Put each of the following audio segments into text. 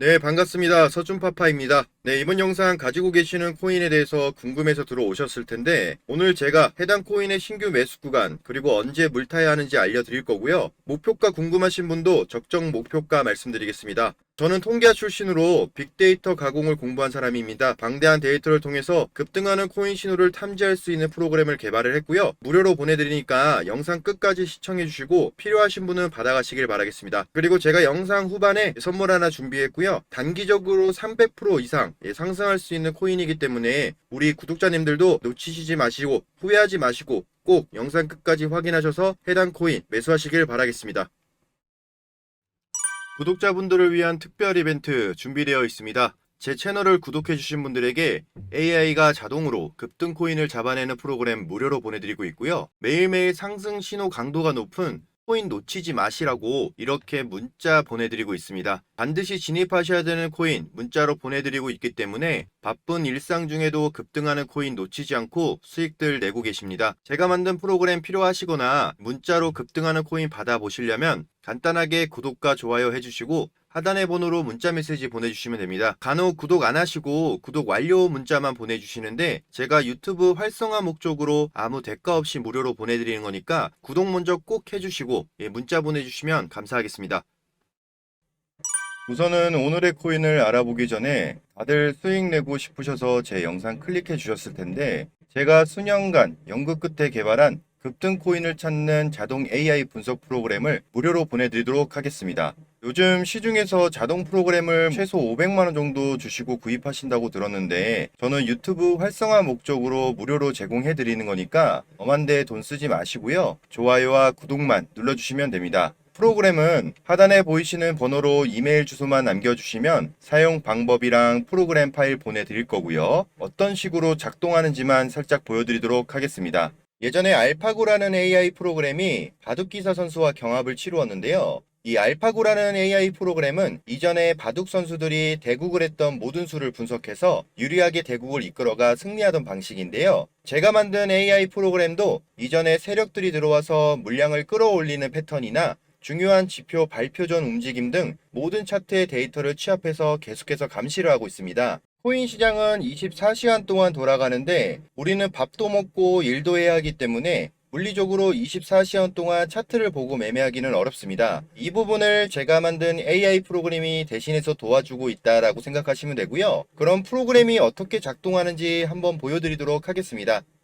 네, 반갑습니다. 서준파파입니다. 네, 이번 영상 가지고 계시는 코인에 대해서 궁금해서 들어오셨을 텐데, 오늘 제가 해당 코인의 신규 매수 구간, 그리고 언제 물타야 하는지 알려드릴 거고요. 목표가 궁금하신 분도 적정 목표가 말씀드리겠습니다. 저는 통계학 출신으로 빅데이터 가공을 공부한 사람입니다. 방대한 데이터를 통해서 급등하는 코인 신호를 탐지할 수 있는 프로그램을 개발을 했고요. 무료로 보내드리니까 영상 끝까지 시청해주시고 필요하신 분은 받아가시길 바라겠습니다. 그리고 제가 영상 후반에 선물 하나 준비했고요. 단기적으로 300% 이상 예, 상승할 수 있는 코인이기 때문에 우리 구독자님들도 놓치시지 마시고 후회하지 마시고 꼭 영상 끝까지 확인하셔서 해당 코인 매수하시길 바라겠습니다. 구독자분들을 위한 특별 이벤트 준비되어 있습니다. 제 채널을 구독해주신 분들에게 AI가 자동으로 급등 코인을 잡아내는 프로그램 무료로 보내드리고 있고요. 매일매일 상승 신호 강도가 높은 코인 놓치지 마시라고 이렇게 문자 보내드리고 있습니다. 반드시 진입하셔야 되는 코인 문자로 보내드리고 있기 때문에 바쁜 일상 중에도 급등하는 코인 놓치지 않고 수익들 내고 계십니다. 제가 만든 프로그램 필요하시거나 문자로 급등하는 코인 받아보시려면 간단하게 구독과 좋아요 해주시고 하단의 번호로 문자 메시지 보내주시면 됩니다. 간혹 구독 안 하시고 구독 완료 문자만 보내주시는데 제가 유튜브 활성화 목적으로 아무 대가 없이 무료로 보내드리는 거니까 구독 먼저 꼭 해주시고 예, 문자 보내주시면 감사하겠습니다. 우선은 오늘의 코인을 알아보기 전에 다들 수익 내고 싶으셔서 제 영상 클릭해 주셨을 텐데 제가 수년간 연구 끝에 개발한 급등 코인을 찾는 자동 AI 분석 프로그램을 무료로 보내드리도록 하겠습니다. 요즘 시중에서 자동 프로그램을 최소 500만원 정도 주시고 구입하신다고 들었는데 저는 유튜브 활성화 목적으로 무료로 제공해 드리는 거니까 엄한데 돈 쓰지 마시고요. 좋아요와 구독만 눌러주시면 됩니다. 프로그램은 하단에 보이시는 번호로 이메일 주소만 남겨주시면 사용 방법이랑 프로그램 파일 보내드릴 거고요. 어떤 식으로 작동하는지만 살짝 보여드리도록 하겠습니다. 예전에 알파고라는 AI 프로그램이 바둑기사 선수와 경합을 치루었는데요. 이 알파고라는 AI 프로그램은 이전에 바둑 선수들이 대국을 했던 모든 수를 분석해서 유리하게 대국을 이끌어가 승리하던 방식인데요. 제가 만든 AI 프로그램도 이전에 세력들이 들어와서 물량을 끌어올리는 패턴이나 중요한 지표 발표 전 움직임 등 모든 차트의 데이터를 취합해서 계속해서 감시를 하고 있습니다. 코인 시장은 24시간 동안 돌아가는데 우리는 밥도 먹고 일도 해야 하기 때문에 물리적으로 24시간 동안 차트를 보고 매매하기는 어렵습니다. 이 부분을 제가 만든 AI 프로그램이 대신해서 도와주고 있다라고 생각하시면 되고요. 그럼 프로그램이 어떻게 작동하는지 한번 보여드리도록 하겠습니다.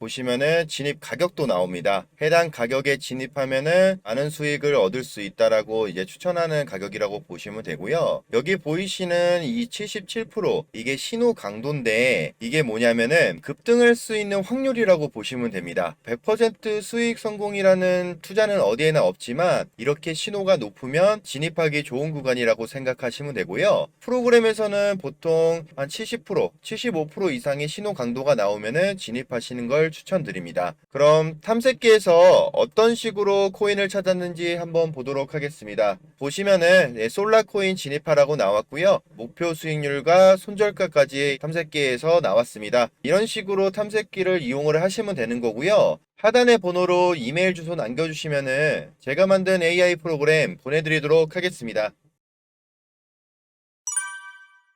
보시면은 진입 가격도 나옵니다. 해당 가격에 진입하면은 많은 수익을 얻을 수 있다라고 이제 추천하는 가격이라고 보시면 되고요. 여기 보이시는 이 77% 이게 신호 강도인데 이게 뭐냐면은 급등할 수 있는 확률이라고 보시면 됩니다. 100% 수익 성공이라는 투자는 어디에나 없지만 이렇게 신호가 높으면 진입하기 좋은 구간이라고 생각하시면 되고요. 프로그램에서는 보통 한 70%, 75% 이상의 신호 강도가 나오면은 진입하시는 걸 추천드립니다. 그럼 탐색기에서 어떤 식으로 코인을 찾았는지 한번 보도록 하겠습니다. 보시면은 네, 솔라 코인 진입하라고 나왔고요. 목표 수익률과 손절가까지 탐색기에서 나왔습니다. 이런 식으로 탐색기를 이용을 하시면 되는 거고요. 하단의 번호로 이메일 주소 남겨주시면은 제가 만든 AI 프로그램 보내드리도록 하겠습니다.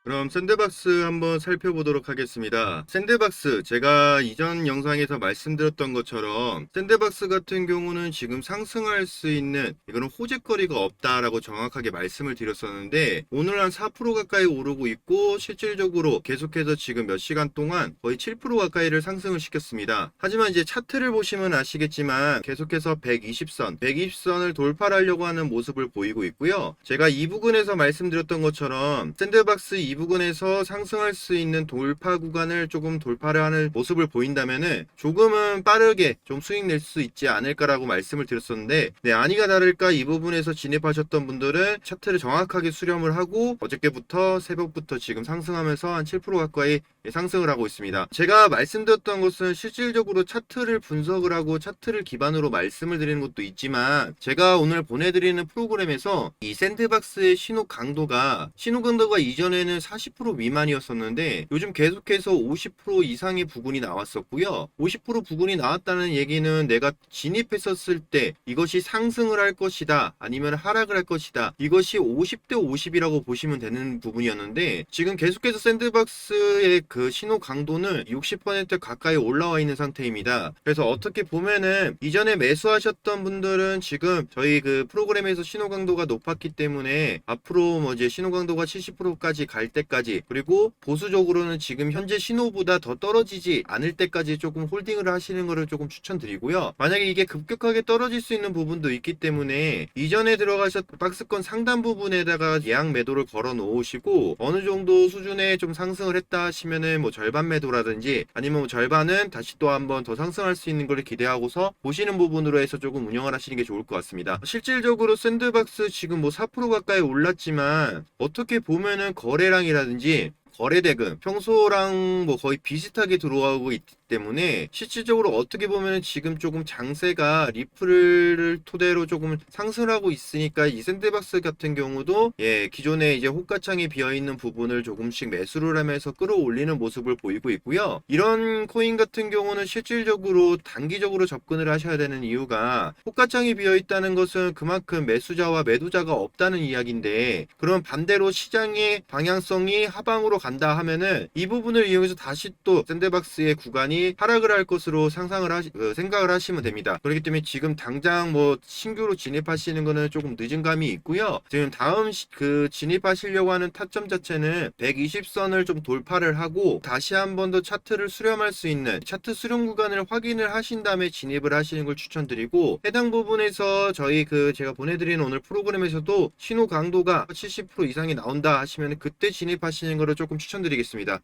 그럼 샌드박스 한번 살펴보도록 하겠습니다. 샌드박스 제가 이전 영상에서 말씀드렸던 것처럼 샌드박스 같은 경우는 지금 상승할 수 있는 이거는 호재거리가 없다라고 정확하게 말씀을 드렸었는데 오늘 한 4% 가까이 오르고 있고 실질적으로 계속해서 지금 몇 시간 동안 거의 7% 가까이를 상승을 시켰습니다. 하지만 이제 차트를 보시면 아시겠지만 계속해서 120선, 120선을 돌파하려고 하는 모습을 보이고 있고요. 제가 이 부분에서 말씀드렸던 것처럼 샌드박스 이이 부분에서 상승할 수 있는 돌파 구간을 조금 돌파를 하는 모습을 보인다면은 조금은 빠르게 좀 수익 낼 수 있지 않을까라고 말씀을 드렸었는데 네 아니가 다를까 이 부분에서 진입하셨던 분들은 차트를 정확하게 수렴을 하고 어저께부터 새벽부터 지금 상승하면서 한 7% 가까이 상승을 하고 있습니다. 제가 말씀드렸던 것은 실질적으로 차트를 분석을 하고 차트를 기반으로 말씀을 드리는 것도 있지만 제가 오늘 보내드리는 프로그램에서 이 샌드박스의 신호 강도가 신호 강도가 이전에는 40% 미만이었었는데 요즘 계속해서 50% 이상의 부근이 나왔었고요. 50% 부근이 나왔다는 얘기는 내가 진입했었을 때 이것이 상승을 할 것이다 아니면 하락을 할 것이다 이것이 50대 50이라고 보시면 되는 부분이었는데 지금 계속해서 샌드박스의 그 신호 강도는 60% 가까이 올라와 있는 상태입니다. 그래서 어떻게 보면은 이전에 매수하셨던 분들은 지금 저희 그 프로그램에서 신호 강도가 높았기 때문에 앞으로 뭐 이제 신호 강도가 70%까지 갈 때까지 그리고 보수적으로는 지금 현재 신호보다 더 떨어지지 않을 때까지 조금 홀딩을 하시는 것을 조금 추천드리고요. 만약에 이게 급격하게 떨어질 수 있는 부분도 있기 때문에 이전에 들어가셨 박스권 상단 부분에다가 예약 매도를 걸어 놓으시고 어느 정도 수준에 좀 상승을 했다 하시면 은 뭐 절반 매도라든지 아니면 뭐 절반은 다시 또 한번 더 상승할 수 있는 걸 기대하고서 보시는 부분으로 해서 조금 운영을 하시는 게 좋을 것 같습니다. 실질적으로 샌드박스 지금 뭐 4% 가까이 올랐지만 어떻게 보면은 거래량이라든지 거래 대금 평소랑 뭐 거의 비슷하게 들어오고 있기 때문에 실질적으로 어떻게 보면 지금 조금 장세가 리플을 토대로 조금 상승하고 있으니까 이 샌드박스 같은 경우도 예 기존에 이제 호가창이 비어 있는 부분을 조금씩 매수를 하면서 끌어올리는 모습을 보이고 있고요. 이런 코인 같은 경우는 실질적으로 단기적으로 접근을 하셔야 되는 이유가 호가창이 비어 있다는 것은 그만큼 매수자와 매도자가 없다는 이야기인데 그럼 반대로 시장의 방향성이 하방으로 간다 하면은 이 부분을 이용해서 다시 또 샌드박스의 구간이 하락을 할 것으로 상상을 하시, 어, 생각을 하시면 됩니다. 그렇기 때문에 지금 당장 뭐 신규로 진입하시는 거는 조금 늦은 감이 있고요. 지금 다음 시- 그 진입하시려고 하는 타점 자체는 120선을 좀 돌파를 하고 다시 한 번 더 차트를 수렴할 수 있는 차트 수렴 구간을 확인을 하신 다음에 진입을 하시는 걸 추천드리고 해당 부분에서 저희 그 제가 보내드리는 오늘 프로그램에서도 신호 강도가 70% 이상이 나온다 하시면 그때 진입하시는 거를 조금 추천드리겠습니다.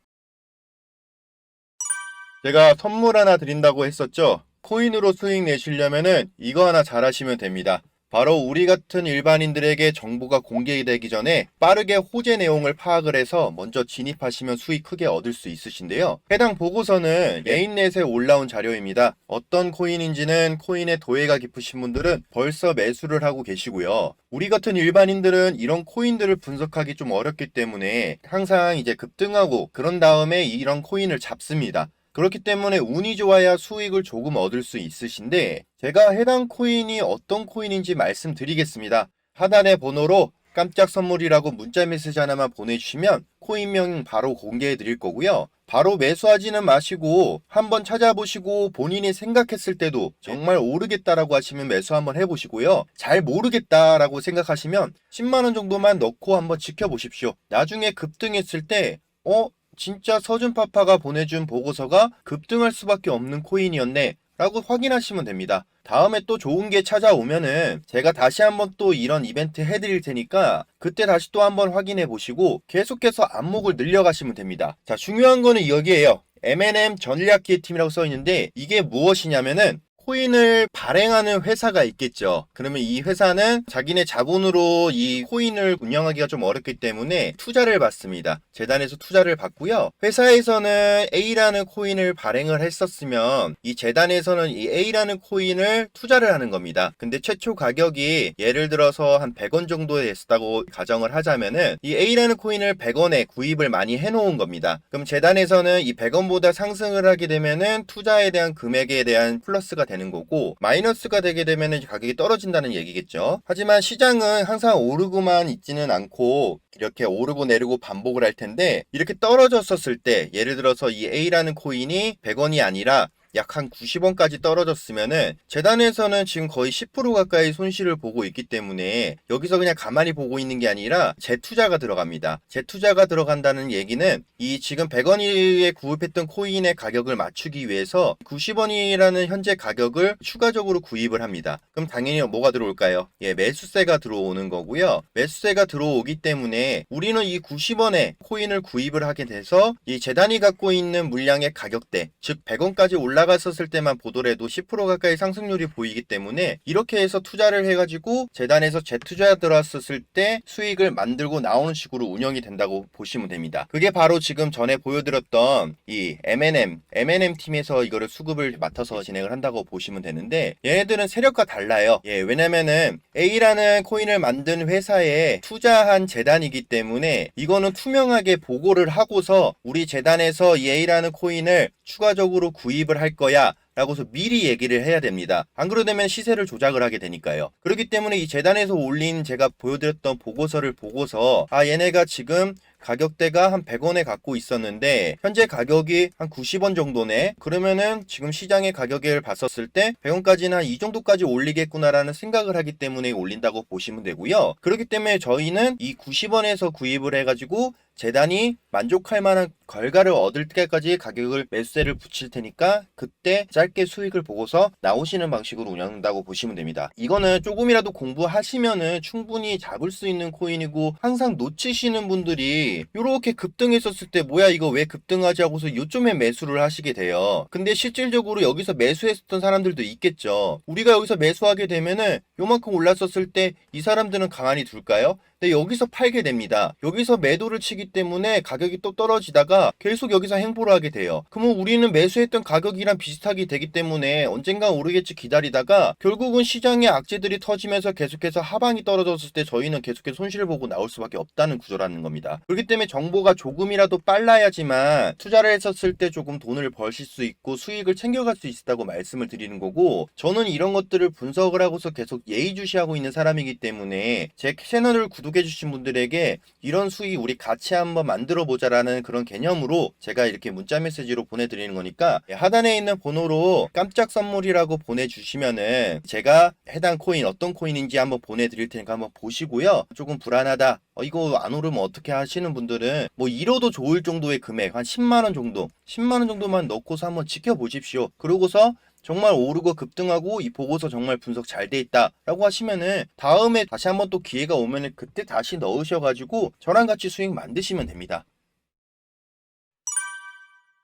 제가 선물 하나 드린다고 했었죠. 코인으로 수익 내시려면은 이거 하나 잘 하시면 됩니다. 바로 우리 같은 일반인들에게 정보가 공개되기 전에 빠르게 호재 내용을 파악을 해서 먼저 진입하시면 수익 크게 얻을 수 있으신데요. 해당 보고서는 개인넷에 올라온 자료입니다. 어떤 코인인지는 코인에 도예가 깊으신 분들은 벌써 매수를 하고 계시고요. 우리 같은 일반인들은 이런 코인들을 분석하기 좀 어렵기 때문에 항상 이제 급등하고 그런 다음에 이런 코인을 잡습니다. 그렇기 때문에 운이 좋아야 수익을 조금 얻을 수 있으신데 제가 해당 코인이 어떤 코인인지 말씀드리겠습니다. 하단의 번호로 깜짝 선물이라고 문자 메시지 하나만 보내주시면 코인명 바로 공개해 드릴 거고요. 바로 매수하지는 마시고 한번 찾아보시고 본인이 생각했을 때도 정말 오르겠다라고 하시면 매수 한번 해보시고요. 잘 모르겠다라고 생각하시면 10만원 정도만 넣고 한번 지켜보십시오. 나중에 급등했을 때, 어? 진짜 서준파파가 보내준 보고서가 급등할 수밖에 없는 코인이었네. 라고 확인하시면 됩니다. 다음에 또 좋은 게 찾아오면은 제가 다시 한번 또 이런 이벤트 해드릴 테니까 그때 다시 또 한번 확인해 보시고 계속해서 안목을 늘려가시면 됩니다. 자, 중요한 거는 여기에요. M&M 전략기획 팀이라고 써 있는데 이게 무엇이냐면은 코인을 발행하는 회사가 있겠죠. 그러면 이 회사는 자기네 자본으로 이 코인을 운영하기가 좀 어렵기 때문에 투자를 받습니다. 재단에서 투자를 받고요. 회사에서는 A라는 코인을 발행을 했었으면 이 재단에서는 이 A라는 코인을 투자를 하는 겁니다. 근데 최초 가격이 예를 들어서 한 100원 정도 됐다고 가정을 하자면은 이 A라는 코인을 100원에 구입을 많이 해놓은 겁니다. 그럼 재단에서는 이 100원보다 상승을 하게 되면은 투자에 대한 금액에 대한 플러스가 되는 거고 마이너스가 되게 되면은 가격이 떨어진다는 얘기겠죠. 하지만 시장은 항상 오르고만 있지는 않고 이렇게 오르고 내리고 반복을 할 텐데 이렇게 떨어졌었을 때 예를 들어서 이 A라는 코인이 100원이 아니라 약 한 90원까지 떨어졌으면은 재단에서는 지금 거의 10% 가까이 손실을 보고 있기 때문에 여기서 그냥 가만히 보고 있는 게 아니라 재투자가 들어갑니다. 재투자가 들어간다는 얘기는 이 지금 100원에 구입했던 코인의 가격을 맞추기 위해서 90원이라는 현재 가격을 추가적으로 구입을 합니다. 그럼 당연히 뭐가 들어올까요? 예, 매수세가 들어오는 거고요. 매수세가 들어오기 때문에 우리는 이 90원에 코인을 구입을 하게 돼서 이 재단이 갖고 있는 물량의 가격대, 즉 100원까지 올라 갔었을 때만 보더라도 10% 가까이 상승률이 보이기 때문에 이렇게 해서 투자를 해가지고 재단에서 재투자 들어왔었을 때 수익을 만들고 나오는 식으로 운영이 된다고 보시면 됩니다. 그게 바로 지금 전에 보여드렸던 이 M&M, M&M 팀에서 이거를 수급을 맡아서 진행을 한다고 보시면 되는데 얘네들은 세력과 달라요. 예, 왜냐면은 A라는 코인을 만든 회사에 투자한 재단이기 때문에 이거는 투명하게 보고를 하고서 우리 재단에서 이 A라는 코인을 추가적으로 구입을 할 거야. 라고서 미리 얘기를 해야 됩니다. 안 그러면 시세를 조작을 하게 되니까요. 그렇기 때문에 이 재단에서 올린 제가 보여드렸던 보고서를 보고서 아 얘네가 지금 가격대가 한 100원에 갖고 있었는데 현재 가격이 한 90원 정도네. 그러면은 지금 시장의 가격을 봤었을 때 100원까지는 한 이 정도까지 올리겠구나라는 생각을 하기 때문에 올린다고 보시면 되고요. 그렇기 때문에 저희는 이 90원에서 구입을 해가지고 재단이 만족할 만한 결과를 얻을 때까지 가격을 매수세를 붙일 테니까 그때 짧게 수익을 보고서 나오시는 방식으로 운영한다고 보시면 됩니다. 이거는 조금이라도 공부하시면은 충분히 잡을 수 있는 코인이고 항상 놓치시는 분들이 이렇게 급등했었을 때 뭐야 이거 왜 급등하지 하고서 요점에 매수를 하시게 돼요. 근데 실질적으로 여기서 매수했었던 사람들도 있겠죠. 우리가 여기서 매수하게 되면은 요만큼 올랐었을 때 이 사람들은 가만히 둘까요? 근데 여기서 팔게 됩니다. 여기서 매도를 치기 때문에 가격이 또 떨어지다가 계속 여기서 행보를 하게 돼요. 그러면 우리는 매수했던 가격이랑 비슷하게 되기 때문에 언젠가 오르겠지 기다리다가 결국은 시장의 악재들이 터지면서 계속해서 하방이 떨어졌을 때 저희는 계속해서 손실을 보고 나올 수밖에 없다는 구조라는 겁니다. 그렇기 때문에 정보가 조금이라도 빨라야지만 투자를 했었을 때 조금 돈을 벌실 수 있고 수익을 챙겨갈 수 있다고 말씀을 드리는 거고 저는 이런 것들을 분석을 하고서 계속 예의주시하고 있는 사람이기 때문에 제 채널을 구독해 주신 분들에게 이런 수익 우리 같이 한번 만들어 보자라는 그런 개념으로 제가 이렇게 문자 메시지로 보내드리는 거니까 하단에 있는 번호로 깜짝 선물이라고 보내주시면은 제가 해당 코인 어떤 코인인지 한번 보내드릴 테니까 한번 보시고요. 조금 불안하다. 어, 이거 안 오르면 어떻게 하시는 분들은 뭐 잃어도 좋을 정도의 금액 한 10만 원 정도, 10만 원 정도만 넣고서 한번 지켜보십시오. 그러고서 정말 오르고 급등하고 이 보고서 정말 분석 잘 돼 있다라고 하시면은 다음에 다시 한번 또 기회가 오면은 그때 다시 넣으셔가지고 저랑 같이 수익 만드시면 됩니다.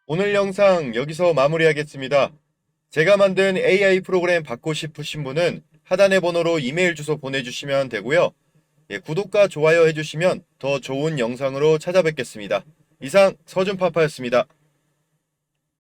오늘 영상 여기서 마무리하겠습니다. 제가 만든 AI 프로그램 받고 싶으신 분은 하단의 번호로 이메일 주소 보내주시면 되고요. 예, 구독과 좋아요 해주시면 더 좋은 영상으로 찾아뵙겠습니다. 이상 서준파파였습니다.